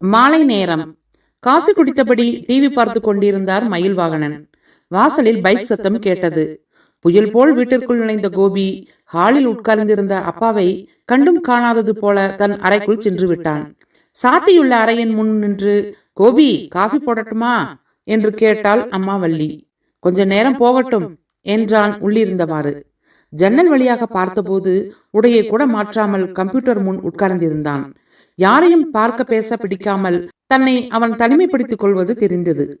மாலை நேரம். Coffee குடித்தபடி TV பார்த்து கொண்டிருந்தார் மயில்வாகனன் வாசலில் பைக் சத்தம் கேட்டது. புயல் போல் வீட்டிற்குள் நுழைந்த கோபி ஹாலில் உட்கார்ந்திருந்த அப்பாவை கண்டும் காணாதது போல தன் அறைக்குள் சென்று விட்டான். சாத்தியுள்ள அறையின் முன் நின்று கோபி காஃபி போடட்டுமா? என்று கேட்டாள் அம்மா வள்ளி. கொஞ்ச நேரம் போகட்டும் என்றான் உள்ளிருந்தவாறு. ஜன்னல் வழியாக பார்த்தபோது உடையை கூட மாற்றாமல் கம்ப்யூட்டர் முன் உட்கார்ந்திருந்தான். யாரையும் பார்க்க பேச பிடிக்காமல் தன்னை அவன் தனிமைப்படுத்திக் கொள்வது தெரிந்தது.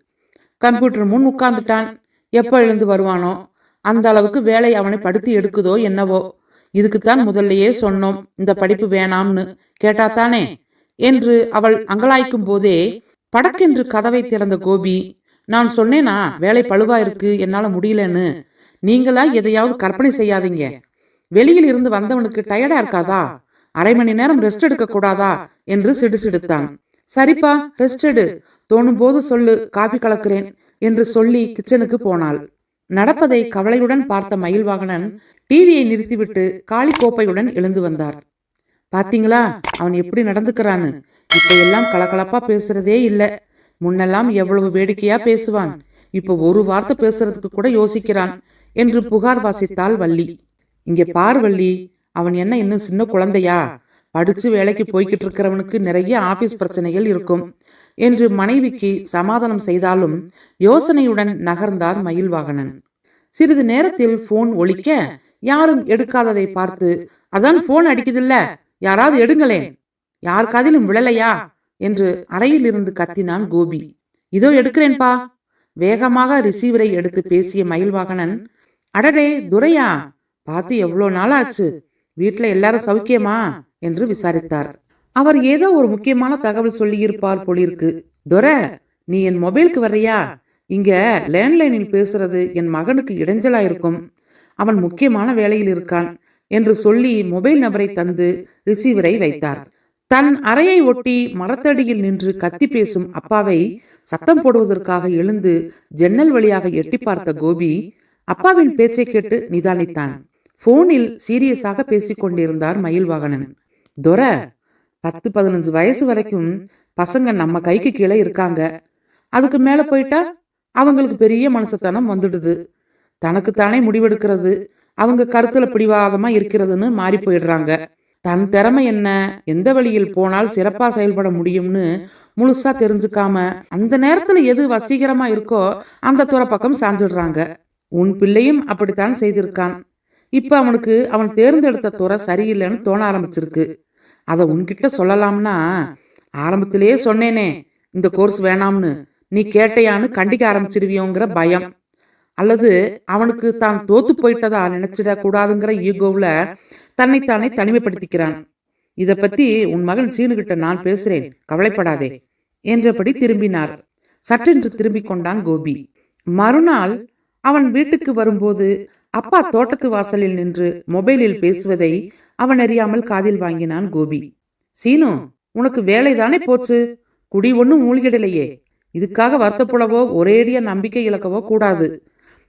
கம்ப்யூட்டர் முன் உட்கார்ந்துட்டான். எப்போ எழுந்து வருவானோ? அந்த அளவுக்கு வேலை அவனை படுத்தி எடுக்குதோ என்னவோ? இதுக்குத்தான் முதல்லயே சொன்னோம் இந்த படிப்பு வேணாம்னு. கேட்டாத்தானே? என்று அவள் அங்கலாய்க்கும் போதே படக்கென்று கதவை திறந்த கோபி நான் சொன்னேனா வேலை பழுவா இருக்கு என்னால முடியலன்னு? நீங்களா எதையாவது கற்பனை செய்யாதீங்க. வெளியில் இருந்து வந்தவனுக்கு டயர்டா இருக்காதா? அரை மணி நேரம் ரெஸ்ட் எடுக்க கூடாதா என்று சிடுசிடுத்தான். சரிப்பா ரெஸ்ட் எடு. தோணும் போது சொல்லு காஃபி கலக்கிறேன் என்று சொல்லி கிச்சனுக்கு போனாள். நடப்பதை கவலையுடன் பார்த்த மயில்வாகனன் டிவியை நிறுத்திவிட்டு காளி கோப்பையுடன் எழுந்து வந்தார். பாத்தீங்களா? அவன் எப்படி நடந்துக்கிறான்னு? இப்ப எல்லாம் கலகலப்பா பேசுறதே இல்ல. முன்னெல்லாம் எவ்வளவு வேடிக்கையா பேசுவான். இப்ப ஒரு வார்த்தை பேசுறதுக்கு கூட யோசிக்கிறான் என்று புகார் வாசித்தாள் வள்ளி. இங்க பார் வள்ளி அவன் என்ன இன்னும் சின்ன குழந்தையா? படிச்சு வேலைக்கு போய்கிட்டு இருக்கிறவனுக்கு நிறைய ஆபீஸ் பிரச்சனைகள் இருக்கும். என்று மனைவிக்கு சமாதானம் செய்தாலும் யோசனையுடன் நகர்ந்தார் மயில்வாகனன் சிறிது நேரத்தில் போன் ஒலிக்க யாரும் எடுக்காததை பார்த்து அதான் போன் அடிக்குதில்ல யாராவது எடுங்களேன். யார் காதிலும் விழலையா? என்று அறையில் இருந்து கத்தினான் கோபி. இதோ எடுக்கிறேன்பா. வேகமாக ரிசீவரை எடுத்து பேசிய மயில்வாகனன் அடடே துரையா பார்த்து எவ்வளோ நாள் ஆச்சு வீட்ல எல்லாரும் சௌக்கியமா என்று விசாரித்தார். அவர் ஏதோ ஒரு முக்கியமான தகவல் சொல்லியிருப்பார் போலிருக்கு. துரை நீ என் மொபைலுக்கு வர்றியா? இங்க லேண்ட்லைனில் பேசுறது என் மகனுக்கு இடைஞ்சலா இருக்கும். அவன் முக்கியமான வேலையில் இருக்கான் என்று சொல்லி மொபைல் நபரை தந்து ரிசீவரை வைத்தார். தன் அறையை ஒட்டி மரத்தடியில் நின்று கத்தி பேசும் அப்பாவை சத்தம் போடுவதற்காக எழுந்து ஜன்னல் வழியாக எட்டி பார்த்த கோபி அப்பாவின் பேச்சை கேட்டு நிதானித்தான். போனில் சீரியஸாக பேசிக் கொண்டிருந்தார் மயில்வாகனன். துர பத்து பதினஞ்சு வயசு வரைக்கும் பசங்க நம்ம கைக்கு கீழே இருக்காங்க. அதுக்கு மேல போயிட்டா அவங்களுக்கு பெரிய மனசுத்தனம் வந்துடுது. தனக்குத்தானே முடிவெடுக்கிறது. அவங்க கருத்துல பிடிவாதமா இருக்கிறதுன்னு மாறி போயிடுறாங்க. தன் திறமை என்ன? எந்த வழியில் போனால் சிறப்பா செயல்பட முடியும்னு முழுசா தெரிஞ்சுக்காம அந்த நேரத்துல எது வசீகரமா இருக்கோ அந்த துறை பக்கம் சாஞ்சிடுறாங்க. உன் பிள்ளையும் அப்படித்தான் செய்திருக்கான். இப்ப அவனுக்கு அவன் தேர்ந்தெடுத்த துறை சரியில்லைன்னு தோண ஆரம்பிச்சிருக்கு. அதை உன்கிட்ட சொல்லலாம்னா ஆரம்பத்திலேயே சொன்னேனே இந்த கோர்ஸ் வேணாம்னு. நீ கேட்டையான்னு கண்டிக்க ஆரம்பிச்சிருவியோங்கிற பயம். அல்லது அவனுக்கு தான் தோத்து போயிட்டதா நினைச்சிட கூடாதுங்கிற ஈகோவுல தன்னைத்தானே தனிமைப்படுத்திக்கிறான். இத பத்தி உன் மகன் சீனுகிட்ட நான் பேசுறேன் கவலைப்படாதே என்றபடி திரும்பினார். சற்றென்று திரும்பிக் கொண்டான் கோபி. மறுநாள் அவன் வீட்டுக்கு வரும்போது அப்பா தோட்டத்து வாசலில் நின்று மொபைலில் பேசுவதை அவன் அறியாமல் காதில் வாங்கினான் கோபி. சீனு உனக்கு வேலைதானே போச்சு? குடி ஒன்றும் மூழ்கிடலையே. இதுக்காக வருத்தப்படவோ ஒரேடியா நம்பிக்கை இழக்கவோ கூடாது.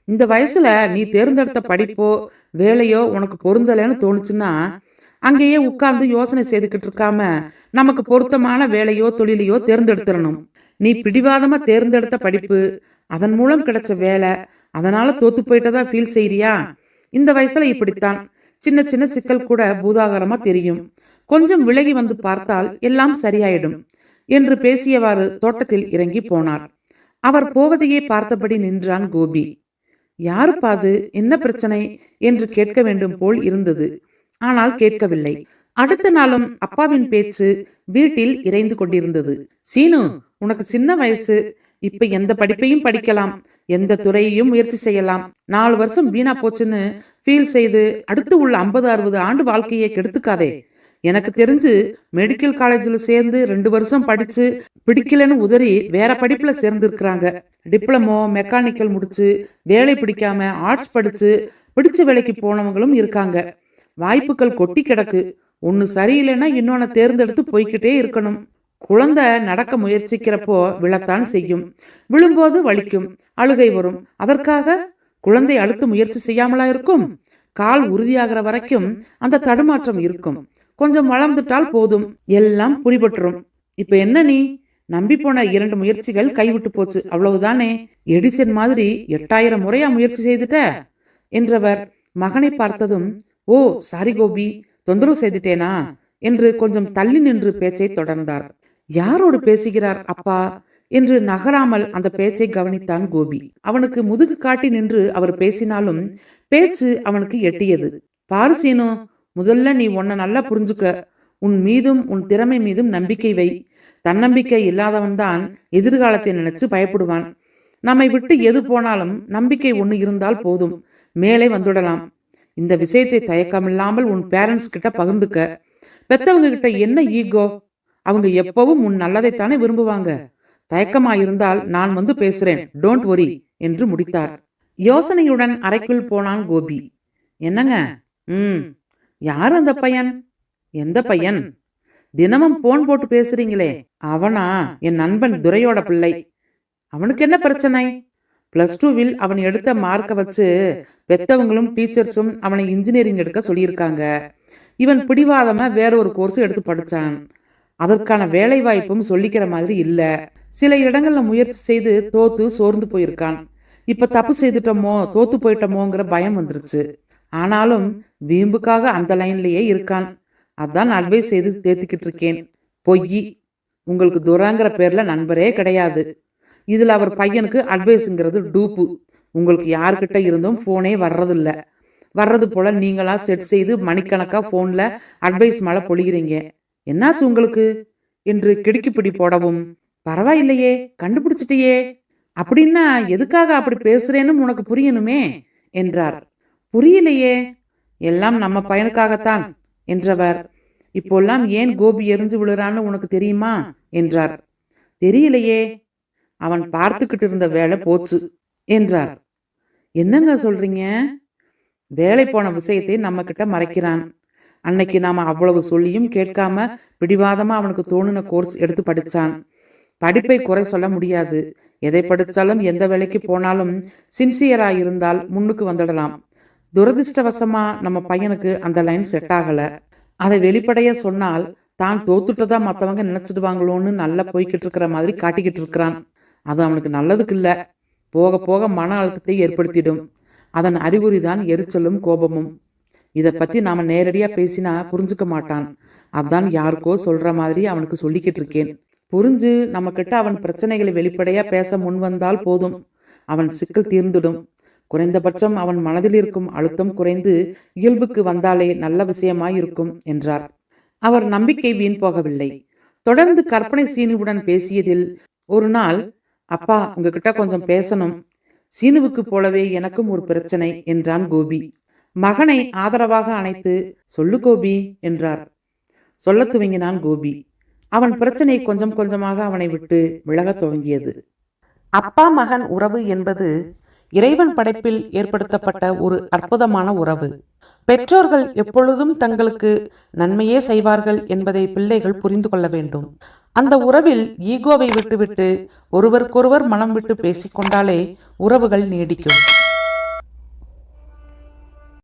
இந்த வயசுல நீ தேர்ந்தெடுத்த படிப்போ வேலையோ உனக்கு பொருந்தலைன்னு தோணுச்சுன்னா அங்கேயே உட்கார்ந்து யோசனை செய்துக்கிட்டு இருக்காம நமக்கு பொருத்தமான வேலையோ தொழிலையோ தேர்ந்தெடுத்துடணும். நீ பிடிவாதமா தேர்ந்தெடுத்த படிப்பு அதன் மூலம் கிடைச்ச வேலை அதனால தோத்து போயிட்டதா ஃபீல் செய்றியா? இந்த வயசுல இப்படித்தான். சின்ன சின்ன சிக்கல் கூட பூதாகரமா தெரியும். கொஞ்சம் விலகி வந்து பார்த்தால் எல்லாம் சரியாயிடும் என்று பேசியவாறு தோட்டத்தில் இறங்கி போனார். அவர் போவதையே பார்த்தபடி நின்றான் கோபி. யாருப்பா அது? என்ன பிரச்சனை? என்று கேட்க வேண்டும் போல் இருந்தது. ஆனால் கேட்கவில்லை. அடுத்த நாளும் அப்பாவின் பேச்சு வீட்டில் இறைந்து கொண்டிருந்தது. சீனு உனக்கு சின்ன வயசு. இப்ப எந்த படிப்பையும் படிக்கலாம். எந்த துறையையும் முயற்சி செய்யலாம். நாலு வருஷம் வீணா போச்சுன்னு ஃபீல் செய்து அடுத்து உள்ள ஐம்பது அறுபது ஆண்டு வாழ்க்கையை கெடுத்துக்காதே. எனக்கு தெரிஞ்சு மெடிக்கல் காலேஜில் சேர்ந்து ரெண்டு வருஷம் படிச்சு பிடிக்கலன்னு உதறி வேற படிப்புல சேர்ந்துருக்குறாங்க. டிப்ளமோ மெக்கானிக்கல் முடிச்சு வேலை பிடிக்காம ஆர்ட்ஸ் படிச்சு பிடிச்ச வேலைக்கு போனவங்களும் இருக்காங்க. வாய்ப்புகள் கொட்டி கிடக்கு. ஒன்னு சரியில்லைன்னா இன்னொன்னு தேர்ந்தெடுத்து போய்கிட்டே இருக்கணும். குழந்தை நடக்க முயற்சிக்கிறப்போ விழத்தான் செய்யும். விழும்போது வலிக்கும். அழுகை வரும். அதற்காக குழந்தை அழுத்து முயற்சி செய்யாமலா இருக்கும்? கால் உறுதியாகிற வரைக்கும் அந்த தடுமாற்றம் இருக்கும். கொஞ்சம் வளர்ந்துட்டால் போதும். எல்லாம் புரிபட்டுரும். இப்ப என்ன நீ? நம்பி போன இரண்டு முயற்சிகள் கைவிட்டு போச்சு. அவ்வளவுதானே? எடிசன் மாதிரி எட்டாயிரம் முறையா முயற்சி செய்துட்ட? என்றவர் மகனை பார்த்ததும் ஓ சாரி கோபி தொந்தரவு செய்துட்டேனா? என்று கொஞ்சம் தள்ளி நின்று பேச்சை தொடர்ந்தார். யாரோடு பேசுகிறார் அப்பா? என்று நகராமல் அந்த பேச்சை கவனித்தான் கோபி. அவனுக்கு முதுகு காட்டி நின்று அவர் பேசினாலும் பேச்சு அவனுக்கு எட்டியது. பாரசீனோ முதல்ல நீ உன்னை நல்லா புரிஞ்சுக்க. உன் மீதும் உன் திறமை மீதும் நம்பிக்கை வை. தன்னம்பிக்கை இல்லாதவன்தான் எதிர்காலத்தை நினைச்சு பயப்படுவான். நம்மை விட்டு எது போனாலும் நம்பிக்கை ஒன்று இருந்தால் போதும். மேலே வந்துடலாம். இந்த விஷயத்தை தயக்கமில்லாமல் உன் பேரண்ட்ஸ் கிட்ட பகிர்ந்துக்க. பெத்தவங்க கிட்ட என்ன ஈகோ அவங்க எப்பவும் உன் நல்லதைத்தானே விரும்புவாங்க. தயக்கமா இருந்தால் நான் வந்து பேசுறேன். டோன்ட் worry என்று முடித்தார். யோசனையுடன் அறைக்குள் போனான் கோபி. என்னங்க? ம். யார் அந்த பையன்? எந்த பையன்? தினமும் போன் போட்டு பேசுறீங்களே. அவனா? என் நண்பன் துரையோட பிள்ளை. அவனுக்கு என்ன பிரச்சனை? பிளஸ் டூவில் அவன் எடுத்த மார்க்கை வச்சு பெத்தவங்களும் டீச்சர்ஸும் அவனை இன்ஜினியரிங் எடுக்க சொல்லியிருக்காங்க. இவன் பிடிவாதமா வேற ஒரு கோர்ஸ் எடுத்து படிச்சான். அதற்கான வேலை வாய்ப்பும் சொல்லிக்கிற மாதிரி இல்ல. சில இடங்கள்ல முயற்சி செய்து தோத்து சோர்ந்து போயிருக்கான். இப்ப தப்பு செய்துட்டோமோ தோத்து போயிட்டோமோங்கிற பயம் வந்துருச்சு. ஆனாலும் வீம்புக்காக அந்த லைன்லயே இருக்கான். அதான் அட்வைஸ் செய்து தேத்திக்கிட்டு இருக்கேன். பொய். உங்களுக்கு துராங்கிற பேர்ல நண்பரே கிடையாது. இதுல அவர் பையனுக்கு அட்வைஸுங்கிறது டூப்பு உங்களுக்கு யார்கிட்ட இருந்தும் ஃபோனே வர்றதில்ல. வர்றது போல நீங்களா செட் செய்து மணிக்கணக்கா ஃபோன்ல அட்வைஸ் மேல பொழிகிறீங்க என்னாச்சு உங்களுக்கு? என்று கிடுக்கிப்பிடி போடவும் பரவாயில்லையே கண்டுபிடிச்சிட்டியே அப்படின்னா எதுக்காக அப்படி பேசுறேன்னு உனக்கு புரியணுமே என்றார். புரியலையே எல்லாம் நம்ம பையனுக்காகத்தான் என்றவர். இப்போல்லாம் ஏன் கோபி எரிஞ்சு விழுறான்னு உனக்கு தெரியுமா என்றார். தெரியலையே அவன் பார்த்துக்கிட்டு இருந்த வேலை போச்சு என்றார். என்னங்க சொல்றீங்க? வேலை போன விஷயத்தை நம்ம கிட்ட மறைக்கிறான். அன்னைக்கு நாம அவ்வளவு சொல்லியும் கேட்காம பிடிவாதமா அவனுக்கு தோணுன கோர்ஸ் எடுத்து படிச்சான். படிப்பை குறை சொல்ல முடியாது. எதை படிச்சாலும் எந்த வேலைக்கு போனாலும் சின்சியரா இருந்தால் முன்னுக்கு வந்துடலாம். துரதிர்ஷ்டவசமா நம்ம பையனுக்கு அந்த லைன் செட் ஆகல. அதை வெளிப்படைய சொன்னால் தான் தோத்துட்டதா மத்தவங்க நினைச்சிடுவாங்களோன்னு நல்லா போய்கிட்டு இருக்கிற மாதிரி காட்டிக்கிட்டு இருக்கிறான். அது அவனுக்கு நல்லதுக்கு இல்ல. போக போக மன அழுத்தத்தை ஏற்படுத்திடும். அதன் அறிகுறிதான் எரிச்சலும் கோபமும். இதை பத்தி நாம நேரடியா பேசினா புரிஞ்சுக்க மாட்டான். அதான் யாருக்கோ சொல்ற மாதிரி அவனுக்கு சொல்லிக்கிட்டு இருக்கேன். புரிஞ்சு நம்ம கிட்ட அவன் பிரச்சனைகளை வெளிப்படையா பேச முன் வந்தால் போதும். அவன் சிக்கல் தீர்ந்துடும். குறைந்தபட்சம் அவன் மனதில் இருக்கும் அழுத்தம் குறைந்து இயல்புக்கு வந்தாலே நல்ல விஷயமாய் இருக்கும் என்றார். அவர் நம்பிக்கை வீண் போகவில்லை. தொடர்ந்து கற்பனை சீனுவுடன் பேசியதில் ஒரு நாள் அப்பா உங்ககிட்ட கொஞ்சம் பேசணும். சீனுவுக்கு போலவே எனக்கும் ஒரு பிரச்சனை என்றான் கோபி. மகனை ஆதரவாக அணைத்து சொல்லு கோபி என்றார். சொல்லத் துவங்கினான் கோபி. அவன் பிரச்சனை கொஞ்சம் கொஞ்சமாக அவனை விட்டு விலகத் துவங்கியது. அப்பா மகன் உறவு என்பது இறைவன் படைப்பில் ஏற்படுத்தப்பட்ட ஒரு அற்புதமான உறவு. பெற்றோர்கள் எப்பொழுதும் தங்களுக்கு நன்மையே செய்வார்கள் என்பதை பிள்ளைகள் புரிந்து கொள்ள வேண்டும். அந்த உறவில் ஈகோவை விட்டுவிட்டு ஒருவருக்கொருவர் மனம் விட்டு பேசிக்கொண்டாலே உறவுகள் நீடிக்கும்.